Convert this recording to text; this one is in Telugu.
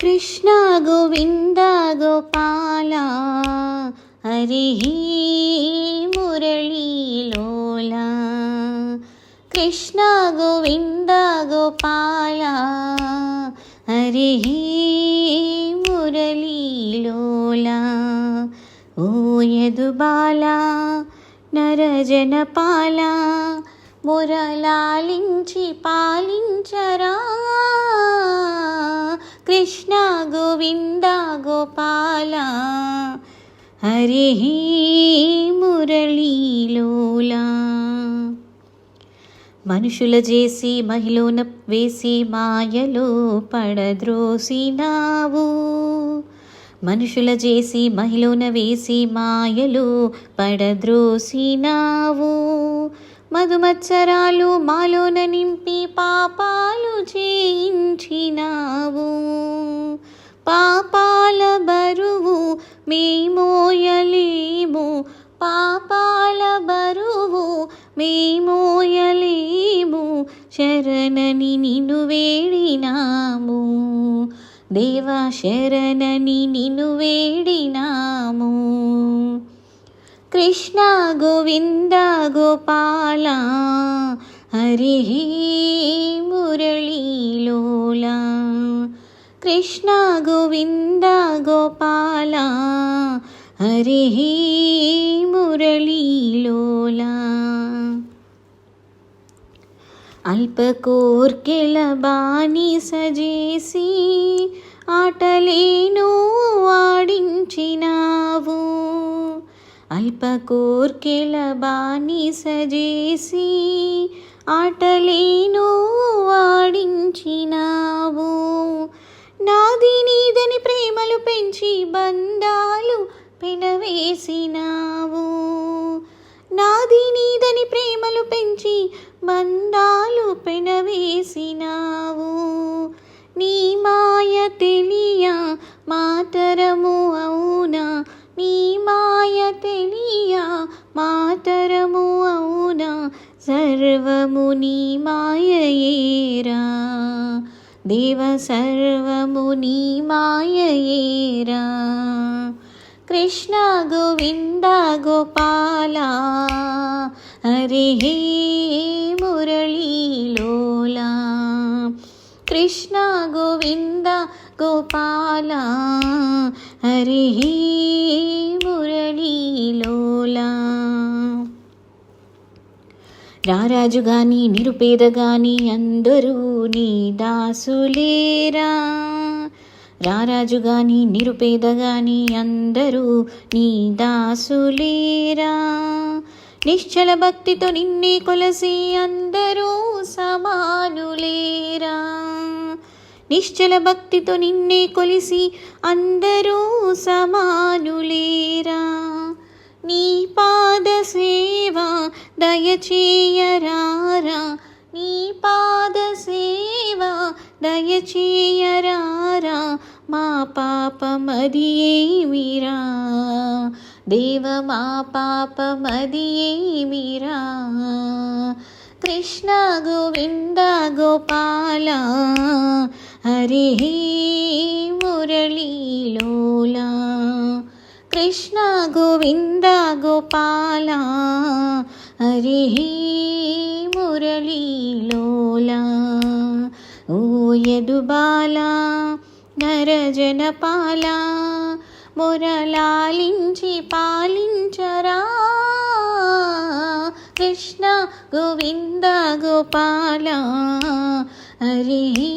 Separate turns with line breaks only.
కృష్ణ గోవింద గోపాల హరి మురళీలోల కృష్ణ గోవింద గోపాల హరి మురళీలోల ఓ యదుబాల నరజనపాల మురళాలించి పాలించరా. కృష్ణ గోవింద గోపాల హరి మురళీలోలా మనుషుల చేసి మహిళన వేసి మాయలో పడద్రోసినావు మనుషుల చేసి మహిళన వేసి మాయలో పడద్రోసినావు మధుమత్సరాలు మాలోన నింపి పాపాలు చేయించినా మేమోయలేము పాపాల బరువు. మేమోయలేము శరణని నిన్ను వేడినాము. దేవా శరణని నిన్ను వేడినాము. కృష్ణ గోవింద గోపాల హరి మురళీలోలా. కృష్ణ గోవింద గోపాల హరి మురళీలోలా అల్పకోర్కెల బాని సజేసి ఆటలేను వాడించినావు అల్పకోర్కెల బాని సజేసి ఆటలేను ఆడించినావు. చేసినావు. నాది నీదని ప్రేమలు పెంచి బంధాలు పెనవేసినావు. నీ మాయ తెలియ మాతరము అవునా? నీ మాయ తెలియ మాతరము అవునా? సర్వము నీ మాయయేరా దేవ సర్వము నీ మాయయేరా కృష్ణ గోవింద గోపాల హరి మురళీలోలా కృష్ణ గోవింద గోపాల హరి మురళీలోలా రారాజు గాని నిరుపేద గాని అందరూ నీ దాసులేరా. రారాజు గాని నిరుపేద గాని అందరూ నీ దాసులేరా. నిశ్చల భక్తితో నిన్నే కొలసి అందరూ సమానులేరా. నిశ్చల భక్తితో నిన్నే కొలిసి అందరూ సమానులేరా. నీ పాద సేవ దయచేయరారా. నీ పాద సేవ దయచేయరారా. మా పాపమది ఏమిరా దేవ మా పాపమది ఏమిరా కృష్ణ గోవింద గోపాల హరి మురళీలోలా కృష్ణ గోవింద గోపాల హరి మురళీలోలా ఓ యదుబాల నరజనపాల మురలాలించి పాలించరా. కృష్ణ గోవింద గోపాల హరి